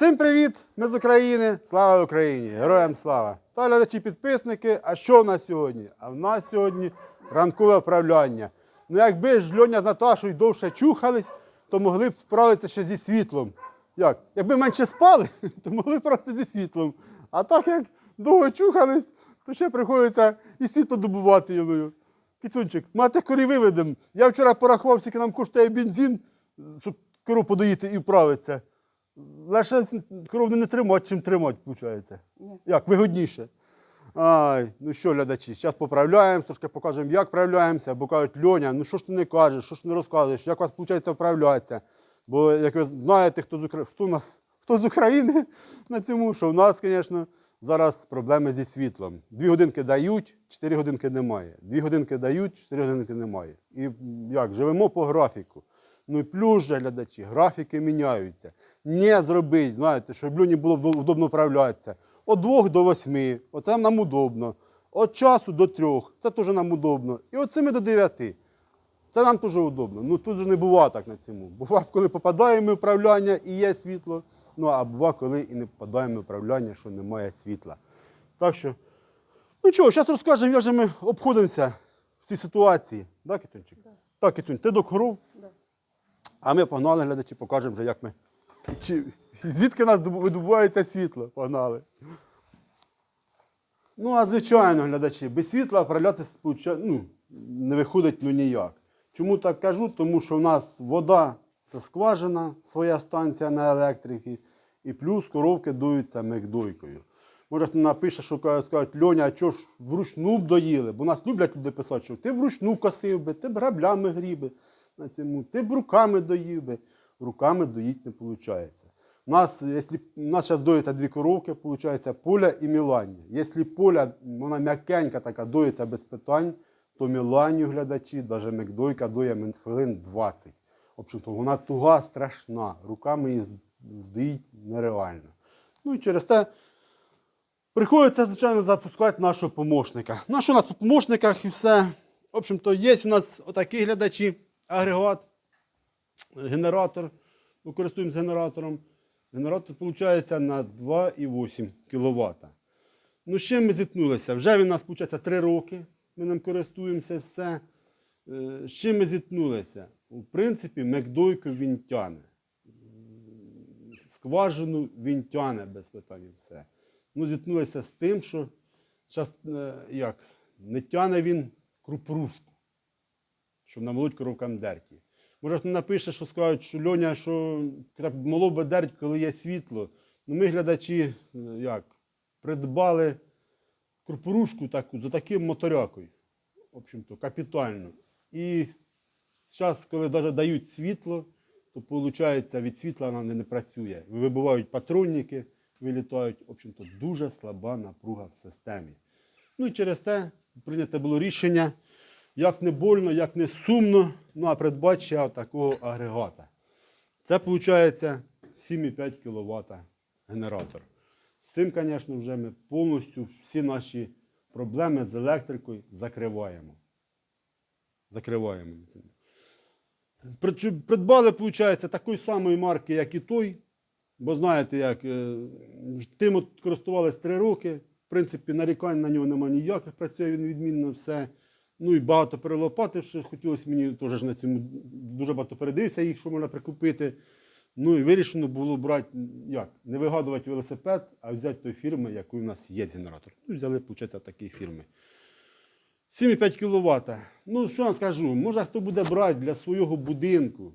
Всім привіт! Ми з України. Слава Україні! Героям слава! Та глядачі підписники. А що в нас сьогодні? А в нас сьогодні ранкове управляння. Ну якби ж Льоня з Наташою довше чухались, то могли б справитися ще зі світлом. Як? Якби менше спали, то могли б справитися зі світлом. А так як довго чухались, то ще приходиться і світло добувати йому. Кіцунчик, мати корі виведемо. Я вчора порахував, скільки нам коштує бензин, щоб кору подоїти і вправитися. Лише кров не тримати, чим тримати, виходить. Як, вигодніше. Ай, ну що, глядачі, зараз поправляємо, трошки покажемо, як вправляємося, бо кажуть, Льоня, ну що ж ти не кажеш, що ж ти не розказуєш, як у вас виходить вправлятися. Бо, як ви знаєте, хто з, Укра... хто у нас, хто з України на цьому, що в нас, звісно, зараз проблеми зі світлом. Дві годинки дають, чотири годинки немає. Дві годинки дають, чотири годинки немає. І як, живемо по графіку. Ну і плюс же, глядачі, графіки міняються. Не зробить, знаєте, щоб Люні було удобно вправлятися. От двох до восьми, оце нам удобно. От часу до трьох, це теж нам удобно. І от семи до дев'яти. Це нам теж удобно. Ну тут же не буває так на цьому. Буває, коли попадаємо в управляння і є світло. Ну а буває, коли і не попадаємо в управляння, що немає світла. Так що, ну чого, зараз розкажемо, як же ми обходимося в цій ситуації. Так, Кітунчик? Так, Кітунь, ти до коров? А ми погнали, глядачі, покажемо вже, як ми. Чи, звідки нас добу- видобувається світло? Погнали. Ну, а звичайно, глядачі, без світла сполуча- ну, не виходить ну ніяк. Чому так кажу? Тому що в нас вода це скважина, своя станція на електрики, і плюс коровки дуються мигдойкою. Може, хто напише, що кажуть, Льоня, а чого ж вручну б доїли? Бо нас люблять люди писати, що ти вручну косив би, ти граблями гріби на цьому, ти б руками доїв би. Руками доїть не виходить. У нас, якщо, у нас зараз доїться дві коровки, виходить поля і мілання. Якщо поля, вона м'якенька така, доїться без питань, то міланію глядачі, навіть мекдойка доє хвилин 20. В общем-то, вона туга страшна, руками її з- здоїть нереально. Ну і через те приходиться, звичайно, запускати нашого помощника. На що у нас по помощниках і все. В общем-то, є у нас отакі глядачі, агрегат, генератор. Ми користуємося генератором. Генератор виходить на 2,8 кВт. Ну, з чим ми зіткнулися? Вже він у нас, виходить, 3 роки. Ми ним користуємося все. Е, З чим ми зіткнулися? В принципі, мекдойку він тяне. Скважину він тяне без питань і все. Ну, зіткнулися з тим, що щас, е, як, не тяне він крупрушку, щоб намолоть коровкам дерті. Може, хто напише, що скажуть, що Льоня, що молов би дерть, коли є світло. Ну, ми, глядачі, е, як, придбали крупорушку таку за таким моторякою. В общем-то, капітально. І зараз, коли навіть дають світло, то виходить, від світла вона не, працює. Вибивають патронники, вилітають. В общем-то, дуже слаба напруга в системі. Ну і через те прийнято було рішення, як не больно, як не сумно, ну а придбати такого агрегата. Це виходить 7,5 кВт генератор. З цим, звісно, вже ми повністю всі наші проблеми з електрикою закриваємо. Закриваємо. Придбали, виходить, такої самої марки, як і той. Бо знаєте, як е, тим от користувалися три роки. В принципі, нарікань на нього немає ніяких, працює він відмінно все. Ну і багато перелопативши, хотілося мені теж на цьому дуже багато передивився їх, що можна прикупити. Ну і вирішено було брати, як, не вигадувати велосипед, а взяти той фірми, якої в нас є генератор. Ну, взяли, виходить, такі фірми. 7,5 кВт. Ну, що я скажу, може хто буде брати для свого будинку.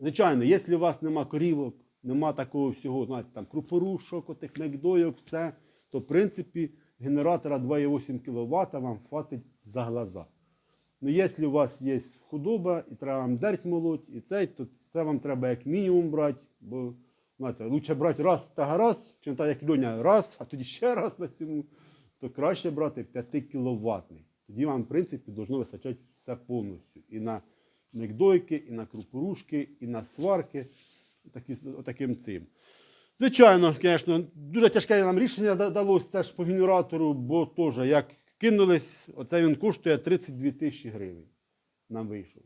Звичайно, якщо у вас нема корівок, нема такого всього, знаєте, там крупорушок, отих мекдойок, все, то в принципі генератора 2,8 кВт вам хватить за глаза. Ну, якщо у вас є худоба і треба вам дерть молоть, і цей, то це вам треба як мінімум брати, бо знаєте, лучше брати раз та гаразд, чим так як Льоня раз, а тоді ще раз на цьому, то краще брати 5 кВт. Тоді вам, в принципі, должно вистачати все повністю. І на мекдойки, і на крупорушки, і на сварки, такі, таким цим. Звичайно, звісно, дуже тяжке нам рішення да- далося це ж по генератору, бо теж як кинулись, оце він коштує 32 тисячі гривень. Нам вийшов.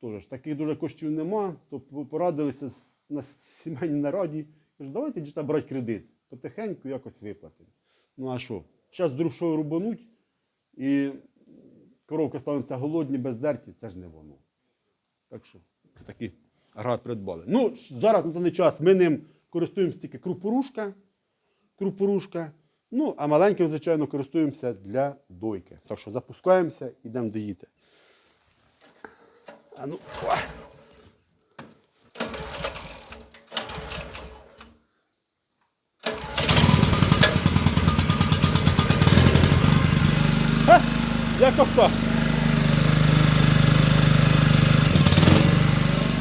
Тож, таких дуже коштів нема, то по- порадилися на сімейній нараді. Кажу, давайте діта брати кредит. Потихеньку якось виплатимо. Ну а що? Зараз друшою рубануть і коровки стануться голодні, бездерті, це ж не воно. Так що, такий агрегат придбали. Ну, зараз на даний час ми ним користуємося тільки крупорушка, крупорушка. Ну, а маленьким, звичайно, користуємося для дойки. Так що запускаємося, йдемо доїти. А ну, о! Ха!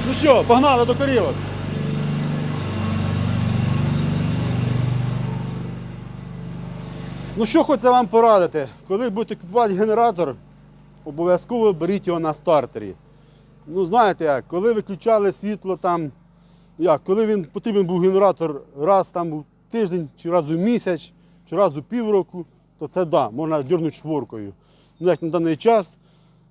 Ну що, погнали до корівок. Ну що хочу вам порадити, коли будете купувати генератор, обов'язково беріть його на стартері. Ну, знаєте як, коли виключали світло там, як, коли він потрібен був генератор раз там у тиждень, чи раз у місяць, чи раз у півроку, то це да, можна дернути шворкою. Ну, як на даний час,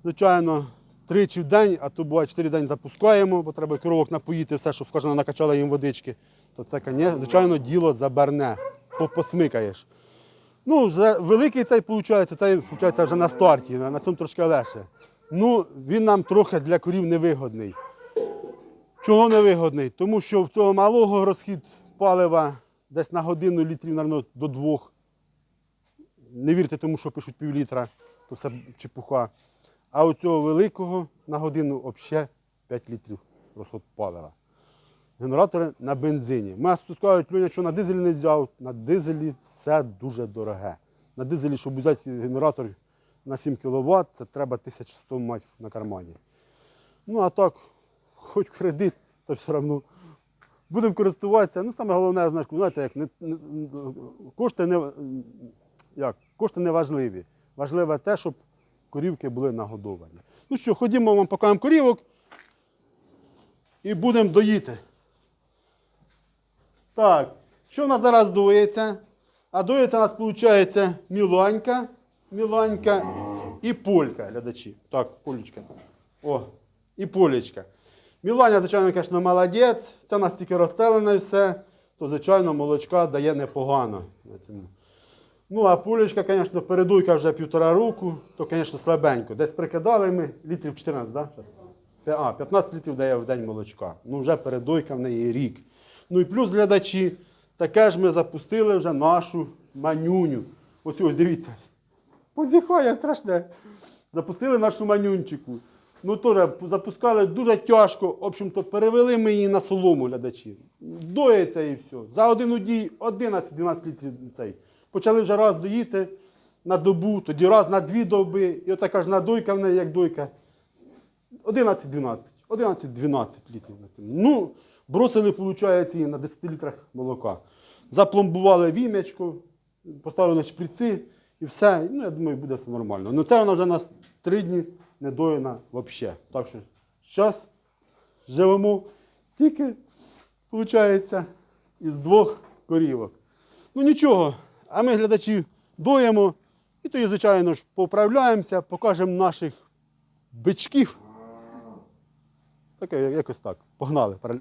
звичайно, тричі в день, а то буває чотири день запускаємо, бо треба коровок напоїти, все, щоб, скажімо, накачала їм водички, то це, звичайно, діло заберне, посмикаєш. Ну, вже великий цей виходить, цей виходить вже на старті, на, на цьому трошки легше. Ну, він нам трохи для корів невигодний. Чого невигодний? Тому що в цього малого розхід палива десь на годину літрів, мабуть, до двох. Не вірте тому, що пишуть пів літра, то це чепуха. А у цього великого на годину взагалі 5 літрів розход палива. Генератори на бензині. Ми кажуть, Льоня, що на дизелі не взяв. На дизелі все дуже дороге. На дизелі, щоб взяти генератор на 7 кВт, це треба 1100 мати на кармані. Ну а так, хоч кредит, то все одно будемо користуватися. Ну, саме головне, знаєш, знаєте, як не, не, кошти не, як, кошти не важливі. Важливе те, щоб корівки були нагодовані. Ну що, ходімо, вам покажемо корівок і будемо доїти. Так, що в нас зараз дується? А дується у нас, виходить, міланька, міланька і полька, глядачі. Так, полечка. О, і полечка. Міланя, звичайно, звісно, молодець. Це у нас тільки розстелене все, то, звичайно, молочка дає непогано. Ну, а пулечка, звісно, передуйка вже півтора року, то, звісно, слабенько. Десь прикидали ми літрів 14, так? Да? А, 15 літрів дає в день молочка. Ну, вже передойка в неї рік. Ну і плюс глядачі, таке ж ми запустили вже нашу манюню. Ось ось дивіться. Позіхає страшне. Запустили нашу манюнчику. Ну теж запускали дуже тяжко. В общем-то, перевели ми її на солому глядачі. Доїться і все. За один удій 11-12 літрів цей. Почали вже раз доїти на добу, тоді раз на дві доби. І отака ж надойка в неї, як дойка. 11-12. 11-12 літрів. Ну, бросили, виходить, на 10 літрах молока. Запломбували вім'ячко, поставили на шприці і все. Ну, я думаю, буде все нормально. Ну це вона вже нас 3 дні не доїна взагалі. Так що зараз живемо тільки, виходить, із двох корівок. Ну нічого, а ми глядачі доїмо і тоді, звичайно ж, поправляємося, покажемо наших бичків. Таке, якось так. Погнали, пора-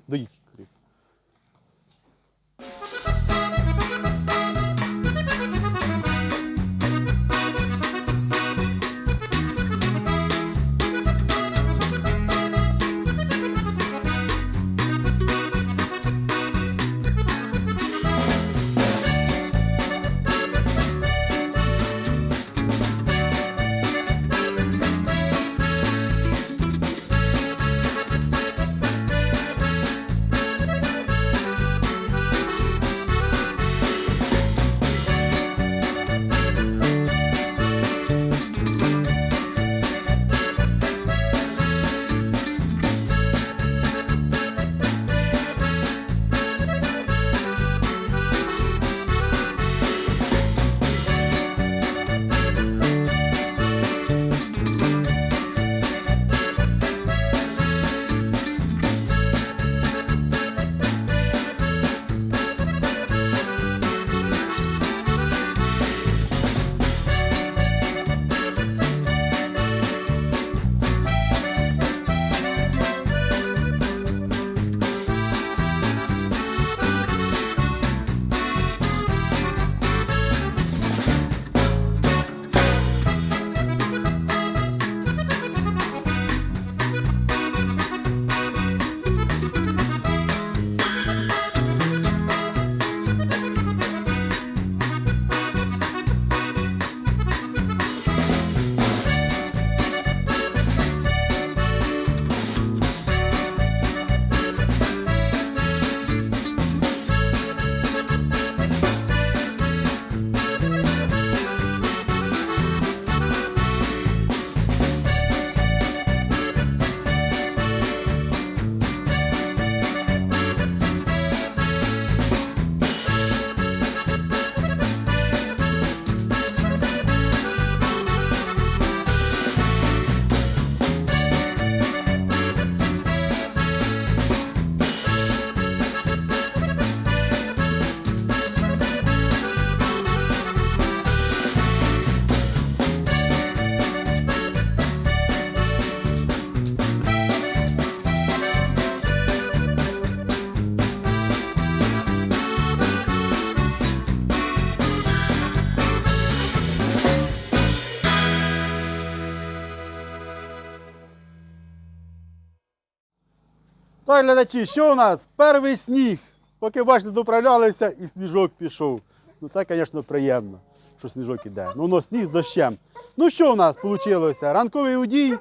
Так, глядачі, що у нас? Перший сніг. Поки бачите, доправлялися і сніжок пішов. Ну це, звісно, приємно, що сніжок іде. Ну, воно сніг з дощем. Ну що у нас вийшло? Ранковий удій.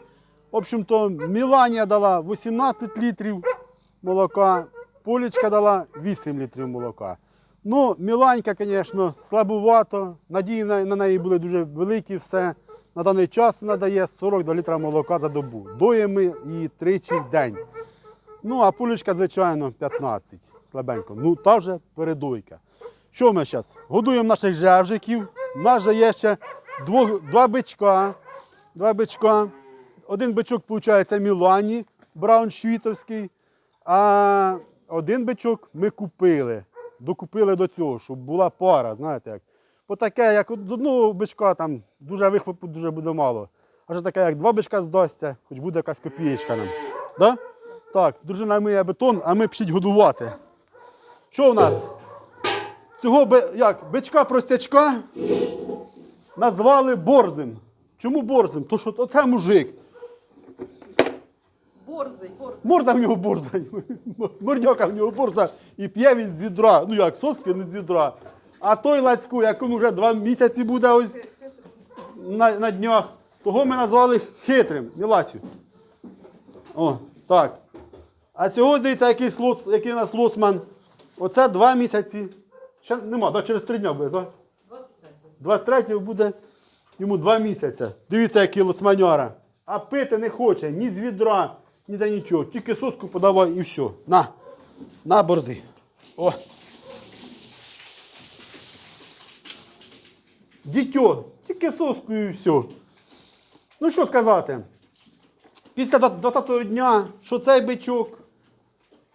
В общем-то, Міланія дала 18 літрів молока, Полічка дала 8 літрів молока. Ну, Міланька, звісно, слабувато. Надії на неї були дуже великі. Все. На даний час вона дає 42 літра молока за добу. Доїмо її тричі в день. Ну, а пулечка, звичайно, 15. Слабенько. Ну, та вже передойка. Що ми зараз? Годуємо наших жевжиків. У нас же є ще двох, два бичка. Два бичка. Один бичок, виходить, Мілані, брауншвітовський. А один бичок ми купили. Докупили до цього, щоб була пара, знаєте як. Бо таке, як з одного бичка там дуже вихлопу дуже буде мало. А вже таке, як два бичка здасться, хоч буде якась копієчка нам. Да? Так, дружина миє бетон, а ми пішіть годувати. Що у нас? Цього як, бичка простячка назвали борзим. Чому борзим? То що це мужик. Борзий, борзий. Морда в нього борза. Мордяка в нього борза і п'є він з відра. Ну як, соски не з відра. А той Лацько, якому вже два місяці буде ось на, на днях, того ми назвали хитрим. Міласю. О, так. А цього дивіться, який, який у нас лоцман. Оце два місяці. Ще нема, да, через три дня буде, так? 23 буде йому два місяці. Дивіться, який лоцманяра. А пити не хоче ні з відра, ні де нічого. Тільки соску подавай і все. На. На борзи. О. Дітьо, тільки соску і все. Ну що сказати? Після 20-го дня, що цей бичок,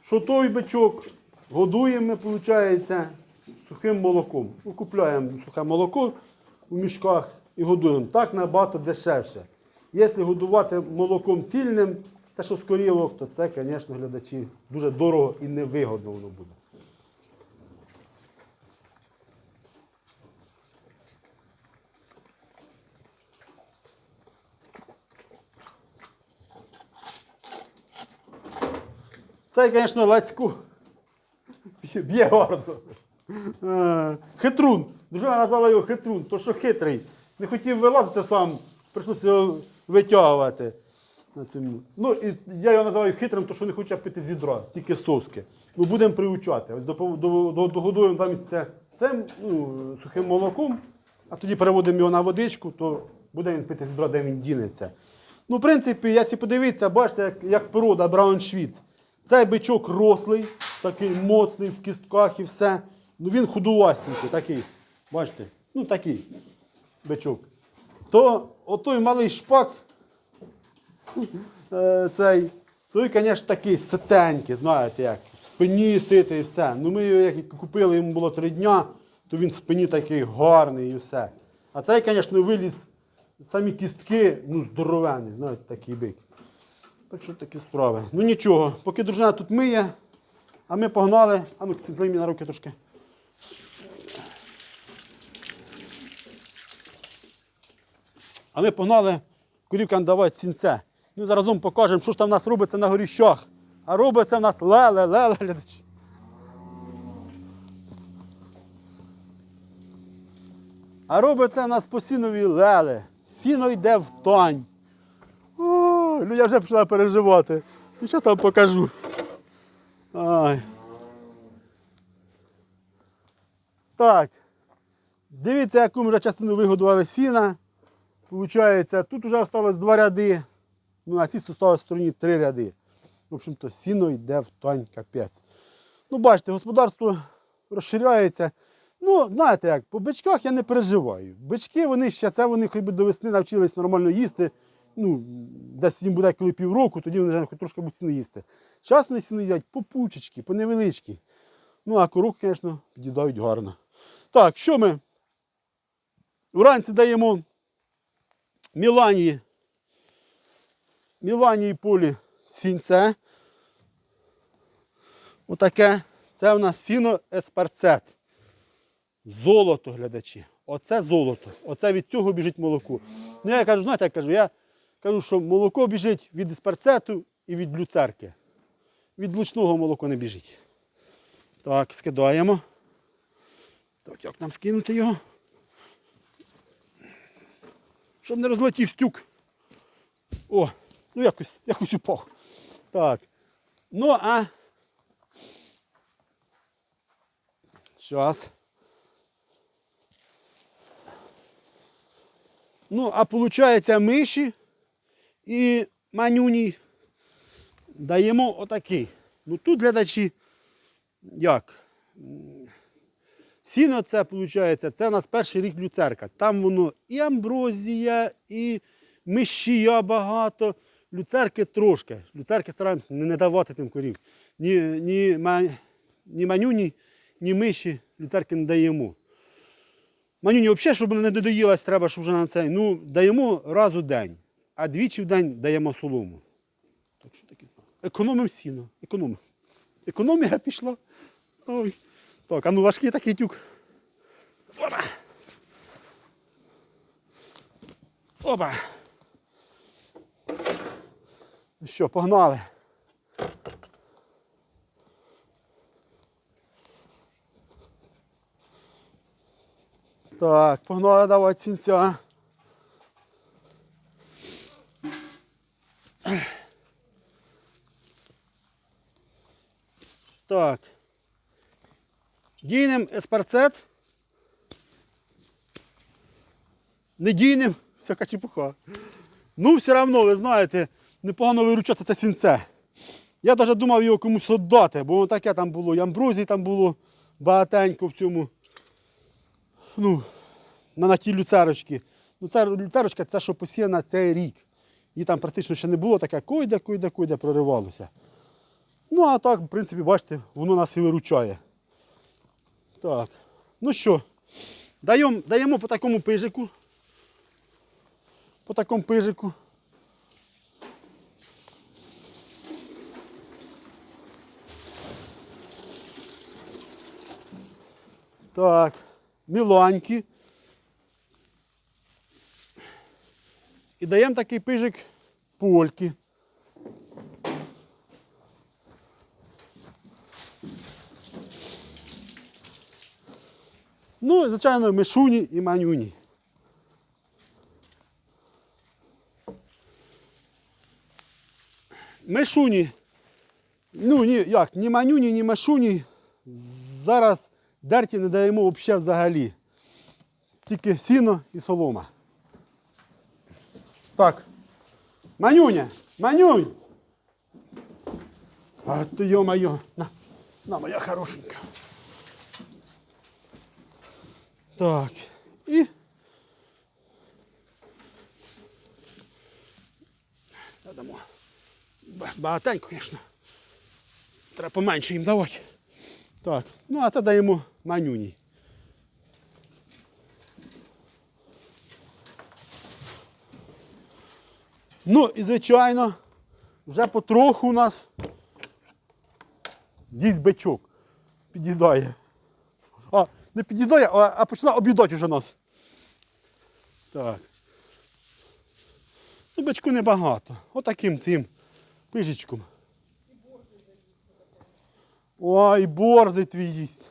що той бичок, годуємо виходить, сухим молоком. Ну, купляємо сухе молоко у мішках і годуємо. Так набагато дешевше. Якщо годувати молоком цільним, те, що з корівок, то це, звісно, глядачі, дуже дорого і невигодно воно буде. Це, звісно, Лацьку б'є гарно. Е, Хитрун. Дружина назвала його хитрун, то що хитрий. Не хотів вилазити сам, прийшлося його витягувати. Ну, і я його називаю хитрим, то що не хоче пити з відра, тільки соски. Ну, будемо приучати. Ось до, до, до, догодуємо замість це цим ну, сухим молоком, а тоді переводимо його на водичку, то буде він пити з відра, де він дінеться. Ну, в принципі, якщо подивитися, бачите, як, як порода Брауншвіц. Цей бичок рослий, такий моцний в кістках і все. Ну він худувастенький, такий. Бачите? Ну такий бичок. То отой малий шпак, е, цей, той, звісно, такий ситенький, знаєте як, в спині ситий і все. Ну ми його як купили, йому було три дня, то він в спині такий гарний і все. А цей, звісно, виліз самі кістки, ну, здоровенний, знаєте, такий бик. Так що такі справи. Ну нічого, поки дружина тут миє, а ми погнали. А ну, злий мені на руки трошки. А ми погнали курівкам давати сінце. Ну, заразом покажемо, що ж там в нас робиться на горіщах. А робиться в нас леле, леле, глядачі. А робиться в нас по сінові леле. Сіно йде в тань. Ой, ну я вже почала переживати. Ну, зараз вам покажу. Ай. Так. Дивіться, яку ми вже частину вигодували сіна. Получається, тут вже залишилось два ряди. Ну, на цій стороні стороні три ряди. В общем-то, сіно йде в тань капець. Ну, бачите, господарство розширяється. Ну, знаєте як, по бичках я не переживаю. Бички, вони ще це вони хоч би до весни навчились нормально їсти. Ну, десь їм буде коли півроку, тоді вони хоч трошки будуть сіно їсти. Час вони сіно їдять по пучечки, по невеличкі. Ну, а корок, звісно, дідають гарно. Так, що ми? Вранці даємо Міланії. Міланії полі сінце. Отаке. Це у нас сіно еспарцет. Золото, глядачі. Оце золото. Оце від цього біжить молоко. Ну, я кажу, знаєте, я кажу, я кажу, що молоко біжить від еспарцету і від люцерки. від лучного молоко не біжить. Так, скидаємо. Так, як нам скинути його? Щоб не розлетів стюк. О, ну якось, якось упав. Так. Ну, а. Щас. Ну, а виходить миші і манюні даємо отакий. Ну тут глядачі, як? Сіно це виходить, це у нас перший рік люцерка. Там воно і амброзія, і мишія багато, люцерки трошки. Люцерки стараємося не давати тим корів. Ні, ні, ні манюні, ні миші люцерки не даємо. Манюні взагалі, щоб не додоїлась, треба, щоб вже на цей. Ну, даємо раз у день, а двічі в день даємо солому. Так що таке? Економимо сіно. Економимо. Економія пішла. Ой. Так, а ну важкий такий тюк. Опа. Опа. Ну що, погнали. Так, погнали давай цінця. Так. Дійним еспарцет. Не дійним, всяка чепуха. Ну, все одно, ви знаєте, непогано виручати це сінце. Я навіть думав його комусь віддати, бо воно таке там було, і амброзії там було багатенько в цьому. Ну, на, ті люцерочки. Ну, це люцерочка це, що посіяна цей рік. Її там практично ще не було таке, койде, койде, койде проривалося. Ну, а так, в принципі, бачите, воно нас і виручає. Так. Ну що, даємо, даємо по такому пижику. По такому пижику. Так, міланькі. І даємо такий пижик польки. Ну, звичайно, мишуні і манюні. Мишуні. Ну, ні, як, ні манюні, ні мишуні. Зараз дерті не даємо взагалі взагалі. Тільки сіно і солома. Так. Манюня, манюнь. А ти йо-моє. На, на, моя хорошенька. Так. І. Дамо. Ба- Багатенько, звісно. Треба поменше їм давати. Так. Ну, а це даємо манюні. Ну і звичайно, вже потроху у нас їсть бичок. Під'їдає. А, не під'їдає, а, а починає об'їдати вже нас. Так. Ну, бичку небагато. Отаким цим пижечком. Ой, борзий твій їсть.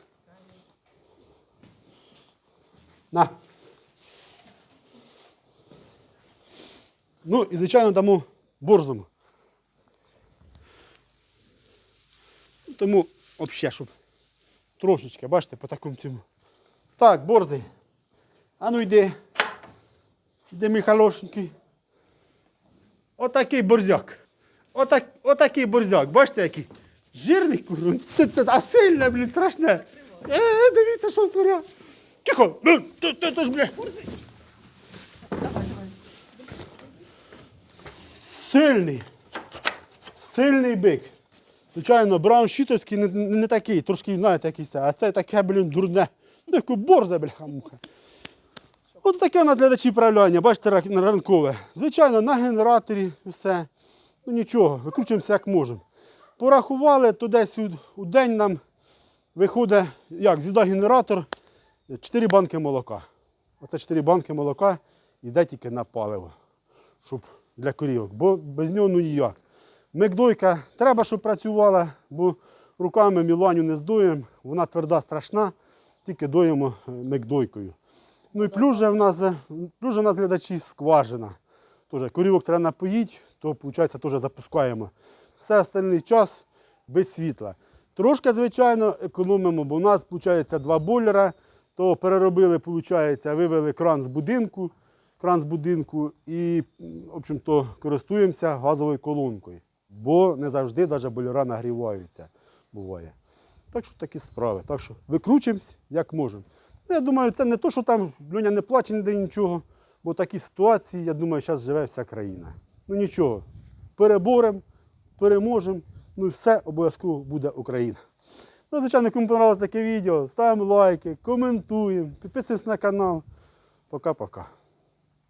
На. Ну і звичайно дамо борзому. Тому взагалі, щоб трошечки, бачите, по такому цьому. Так, борзий. А ну йди. Йди, мій хорошенький. Отакий борзяк. Отак, отакий борзяк. Бачите, який? Жирний курун. А сильне, блін, страшне. Е, дивіться, що творя. Тихо. Ну, ж, бля. Сильний. Сильний бик. Звичайно, браун щитовський не, не такий, трошки, знаєте, якийсь, а це таке, блін, дурне. Ну, яку борза, бляха муха. От таке у нас глядачі правляння, бачите, ранкове. Звичайно, на генераторі все. Ну нічого, викручуємося як можемо. Порахували, то десь у, день нам виходить, як, з'їда генератор 4 банки молока. Оце 4 банки молока йде тільки на паливо, щоб для корівок. Бо без нього ну ніяк. Мигдойка треба, щоб працювала, бо руками Міланю не здуємо, вона тверда, страшна, тільки доїмо е, мигдойкою. Ну і плюс же в нас, е, плюс же в нас глядачі скважина. Тоже корівок треба напоїть, то виходить теж запускаємо. Все остальний час без світла. Трошки, звичайно, економимо, бо у нас виходить два бойлера, то переробили, виходить, вивели кран з будинку, кран з будинку і, в общем-то, користуємося газовою колонкою, бо не завжди навіть бойлера нагріваються. Буває. Так що такі справи. Так що викручуємось, як можемо. Ну, я думаю, це не то, що там Льоня не плаче ніде нічого, бо такі ситуації, я думаю, зараз живе вся країна. Ну нічого, переборемо, переможемо, ну і все обов'язково буде Україна. Ну, звичайно, кому понравилось таке відео, ставимо лайки, коментуємо, підписуємось на канал. Пока-пока.